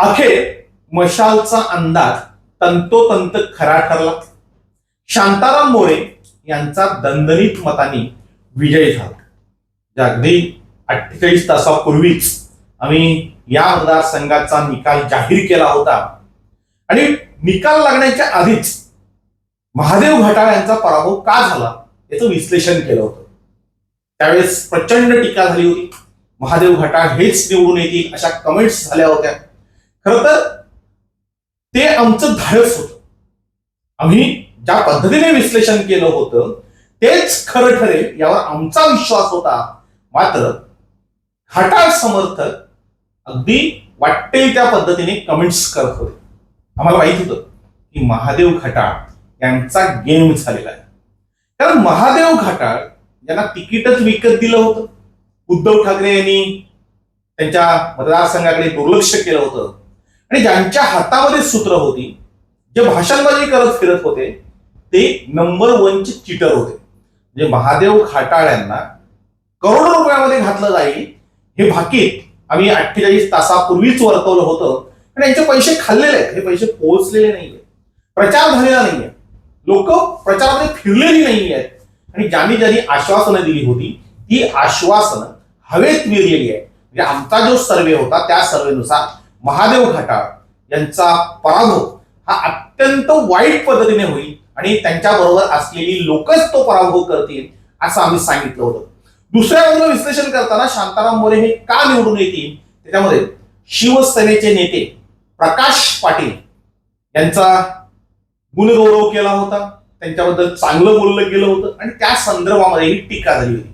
अखेर मशालचा अंदाज तंतोतंत खरा ठरला. शांताराम मोरे यांचा दणदणीत मताने विजय झाला. जे अगदी अठ्ठेचाळीस तासापूर्वीच आम्ही या मतदारसंघाचा निकाल जाहीर केला होता. आणि निकाल लागण्याच्या आधीच महादेव घटाळ यांचा पराभव का झाला याचं विश्लेषण केलं होतं. त्यावेळेस प्रचंड टीका झाली होती. महादेव घटाळ हेच निवडून येतील अशा कमेंट्स झाल्या होत्या. खर तर ते आमचं धाडस होत. आम्ही ज्या पद्धतीने विश्लेषण केलं होतं तेच खरं ठरेल यावर आमचा विश्वास होता. मात्र घाटाळ समर्थक अगदी वाटते त्या पद्धतीने कमेंट्स करत होते. आम्हाला माहीत होतं की महादेव घाटाळ यांचा गेम झालेला आहे. कारण महादेव घाटाळ यांना तिकीटच विकत दिलं होतं. उद्धव ठाकरे यांनी त्यांच्या मतदारसंघाकडे दुर्लक्ष केलं होतं. आणि ज्यांच्या हातामध्ये सूत्र होती जे भाषणबाजी करत फिरत होते ते नंबर वनचे चिटर होते. म्हणजे महादेव खाटाळ्यांना करोडो रुपयामध्ये घातलं जाईल हे भाकीत आम्ही अठ्ठेचाळीस तासापूर्वीच वर्तवलं होतं. आणि यांचे पैसे खाल्लेले आहेत हे पैसे पोहोचलेले नाहीये प्रचार झालेला नाहीये. लोक प्रचारामध्ये फिरलेली नाही आहेत आणि ज्यांनी ज्यांनी आश्वासनं दिली होती ती आश्वासनं हवेत विरलेली आहे म्हणजे आमचा जो सर्वे होता त्या सर्वेनुसार महादेव घाटा यांचा पराभव हा अत्यंत वाईट पद्धतीने होईल आणि त्यांच्याबरोबर असलेली लोकच तो पराभव करतील असं आम्ही सांगितलं होतं. दुसऱ्या बाजूला विश्लेषण करताना शांताराम मोरे हे का निवडून येतील? त्याच्यामध्ये शिवसेनेचे नेते प्रकाश पाटील यांचा गुणगौरव केला होता. त्यांच्याबद्दल चांगलं बोललं गेलं होतं आणि त्या संदर्भामध्ये ही टीका झाली होती.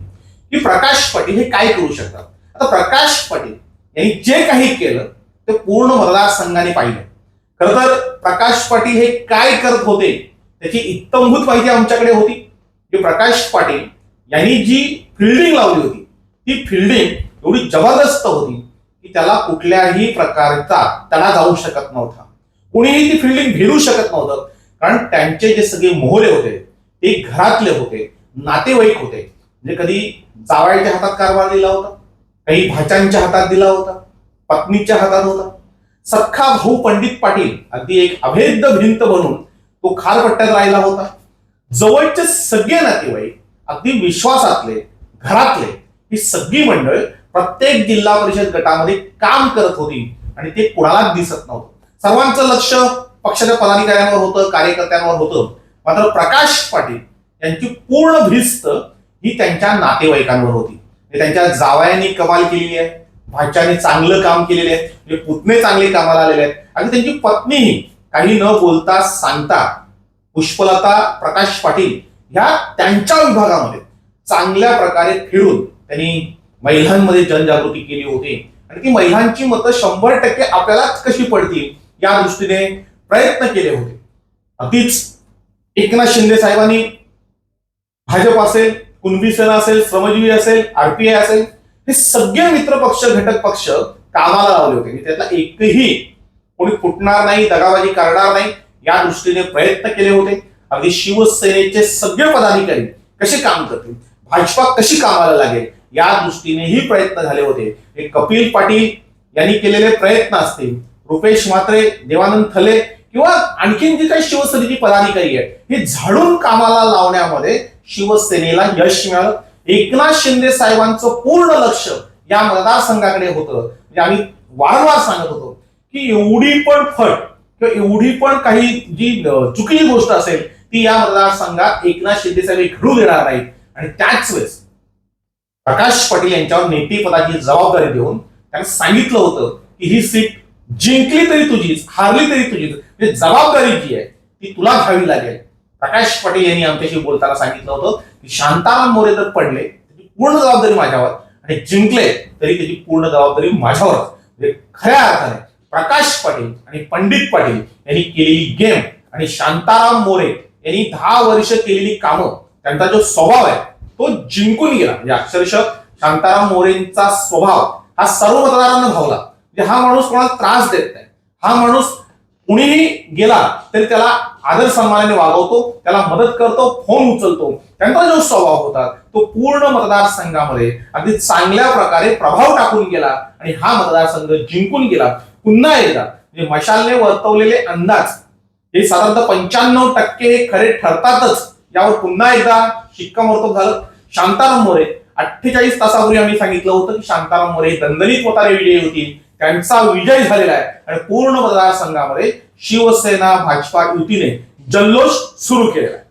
की प्रकाश पाटील हे काय करू शकतात? आता प्रकाश पाटील यांनी जे काही केलं ते पूर्ण मतदारसंघाने पाहिलं. खरं तर प्रकाश पाटील हे काय करत होते त्याची इत्तमभूत माहिती आमच्याकडे होती. की प्रकाश पाटील यांनी जी फिल्डिंग लावली होती ती फिल्डिंग एवढी जबरदस्त होती की त्याला कुठल्याही प्रकारचा तडा जाऊ शकत नव्हता. कुणीही ती फिल्डिंग भिरू शकत नव्हतं. कारण त्यांचे जे सगळे मोहरे होते ते घरातले होते नातेवाईक होते. म्हणजे कधी जावयाच्या हातात कारभार दिला होता काही भाच्यांच्या हातात दिला होता. पत्नीच्या हातात होता. सख्खा भाऊ पंडित पाटील अगदी एक अभेद्य भिंत बनून तो खारपट्ट्यात राहिला होता. जवळचे सगळे नातेवाईक अगदी विश्वासातले घरातले ही सगळी मंडळ प्रत्येक जिल्हा परिषद गटामध्ये काम करत होती आणि ते कुणालाच दिसत नव्हतं. सर्वांचं लक्ष पक्षाच्या पदाधिकाऱ्यांवर होतं कार्यकर्त्यांवर होतं. मात्र प्रकाश पाटील यांची पूर्ण भिस्त ही त्यांच्या नातेवाईकांवर होती. म्हणजे त्यांच्या जावयांनी कमाल केली आहे. भाच्याने चांगलं काम केलेले आहे म्हणजे पुतणे चांगले कामाला आलेले आहेत. आणि त्यांची पत्नीही काही न बोलता सांगता पुष्पलता प्रकाश पाटील ह्या त्यांच्या विभागामध्ये चांगल्या प्रकारे फिरून त्यांनी महिलांमध्ये जनजागृती केली होती. आणि ती महिलांची मतं शंभर टक्के आपल्यालाच कशी पडतील या दृष्टीने प्रयत्न केले होते. अगदीच एकनाथ शिंदे साहेबांनी भाजप असेल कुणबी सेना असेल श्रमजीवी असेल आरपीआय असेल हे सगळे मित्र पक्ष घटक पक्ष कामाला लावले होते. आणि त्यातला एकही कोणी फुटणार नाही दगाबाजी करणार नाही या दृष्टीने प्रयत्न केले होते. अगदी शिवसेनेचे सगळे पदाधिकारी कसे काम करतील? भाजपा कशी कामाला लागेल? या दृष्टीनेही प्रयत्न झाले होते. हे कपिल पाटील यांनी केलेले प्रयत्न असतील रुपेश म्हात्रे देवानंद थले किंवा आणखीन जे काही शिवसेनेची पदाधिकारी आहेत हे झाडून कामाला लावण्यामध्ये शिवसेनेला यश मिळालं. एकनाथ शिंदे साहेबांचं पूर्ण लक्ष या मतदारसंघाकडे होतं. म्हणजे आम्ही वारंवार सांगत होतो की एवढी पण फट किंवा एवढी पण काही जी चुकीची गोष्ट असेल ती या मतदारसंघात एकनाथ शिंदे साहेब घडू देणार नाहीत. आणि त्याच वेळेस प्रकाश पाटील यांच्यावर नेतेपदाची जबाबदारी देऊन त्यांना सांगितलं होतं की ही सीट जिंकली तरी तुझीच हारली तरी तुझीच. म्हणजे जबाबदारी जी आहे ती तुला घ्यावी लागेल. प्रकाश पाटील यांनी आमच्याशी बोलताना सांगितलं होतं की शांताराम मोरे जर पडले त्याची पूर्ण जबाबदारी माझ्यावर आणि जिंकले तरी त्याची पूर्ण जबाबदारी माझ्यावर म्हणजे खऱ्या अर्थाने प्रकाश पाटील आणि पंडित पाटील यांनी केलेली गेम आणि शांताराम मोरे यांनी दहा वर्ष केलेली कामं त्यांचा जो स्वभाव आहे तो जिंकून गेला. म्हणजे अक्षरशः शांताराम मोरेंचा स्वभाव हा सर्व मतदारांना भावला. म्हणजे हा माणूस कोणाला त्रास देत नाही. हा माणूस कुणीही गेला तरी त्याला आदर सन्मानाने वागवतो त्याला मदत करतो फोन उचलतो. त्यांचा जो स्वभाव होता तो पूर्ण मतदारसंघामध्ये अगदी चांगल्या प्रकारे प्रभाव टाकून गेला आणि हा मतदारसंघ जिंकून गेला. पुन्हा एकदा म्हणजे मशालने वर्तवलेले अंदाज हे साधारणतः पंच्याण्णव टक्के हे खरे ठरतातच. यावर पुन्हा एकदा शिक्कामोर्तब झालं. शांताराम मोरे अठ्ठेचाळीस तासापूर्वी आम्ही सांगितलं होतं की शांताराम मोरे दणदणीत मताने विजयी होतील त्यांचा विजय झालेला आहे. आणि पूर्ण मतदारसंघामध्ये शिवसेना भाजपा युतीने जल्लोष सुरू केलेला आहे.